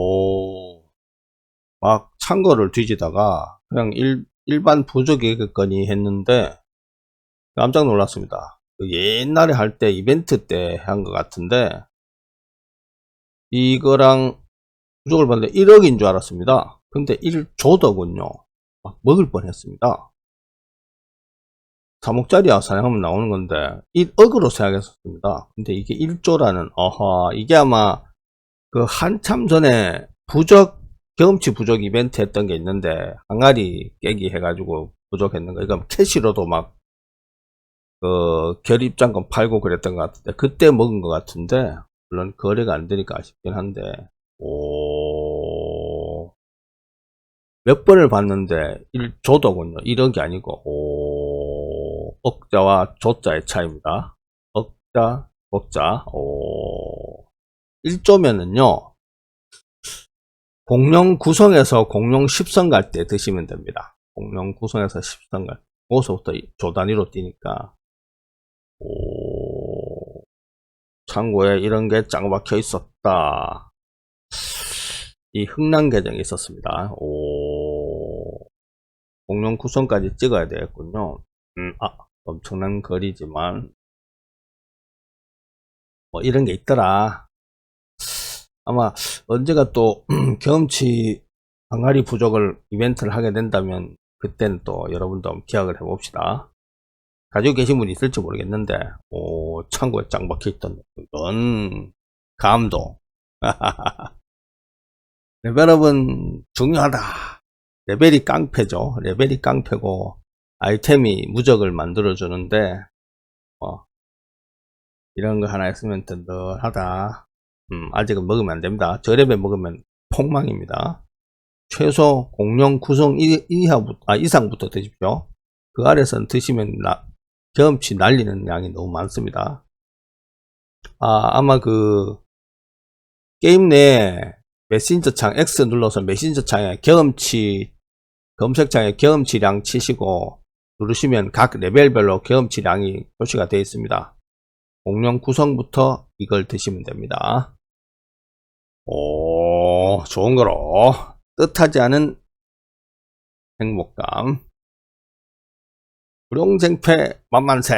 오, 막 창고를 뒤지다가 그냥 일, 일반 부족이겠거니 했는데 깜짝 놀랐습니다. 그 옛날에 할 때 이벤트 때 한 것 같은데 이거랑 부족을 봤는데 1억인 줄 알았습니다. 근데 1조더군요. 막 먹을 뻔했습니다. 3억짜리야 사냥하면 나오는 건데 1억으로 생각했었습니다. 근데 이게 1조라는 어허 이게 아마 그 한참 전에 부적 경험치 부적 이벤트 했던 게 있는데 항아리 깨기 해가지고 부족했는 거. 이건 캐시로도 막 그 결입장권 팔고 그랬던 것 같은데 그때 먹은 것 같은데 물론 거래가 안 되니까 아쉽긴 한데. 오. 몇 번을 봤는데 1조더군요. 1억이 아니고. 오. 억자와 조자의 차이입니다. 억자 조자. 오 1조면은요 공룡 구성에서 공룡 10성 갈때 드시면 됩니다. 공룡 구성에서 10성 갈, 거기서부터 이- 조 단위로 뛰니까. 오, 창고에 이런 게 짱 박혀 있었다. 이 흥남 계정이 있었습니다. 오, 공룡 구성까지 찍어야 되겠군요. 음, 아, 엄청난 거리지만, 뭐 이런 게 있더라. 아마 언제가 또 경험치 항아리 부족을 이벤트를 하게 된다면 그때는 또 여러분도 기약을 해봅시다. 가지고 계신 분이 있을지 모르겠는데 오 창고에 짱 박혀있던 이건 감동. 레벨업은 중요하다. 레벨이 깡패죠. 레벨이 깡패고 아이템이 무적을 만들어 주는데 어, 이런 거 하나 있으면 든든하다 음, 아직은 먹으면 안 됩니다. 저렴에 먹으면 폭망입니다. 최소 공룡 구성 이- 이하부터, 아, 이상부터 드십시오. 그 아래선 드시면 나- 경험치 날리는 양이 너무 많습니다. 아, 아마 그, 게임 내에 메신저 창, X 눌러서 메신저 창에 경험치, 검색창에 경험치량 치시고 누르시면 각 레벨별로 경험치량이 표시가 되어 있습니다. 공룡 구성부터 이걸 드시면 됩니다. 오, 좋은 거로. 뜻하지 않은 행복감. 불용쟁패 만만세.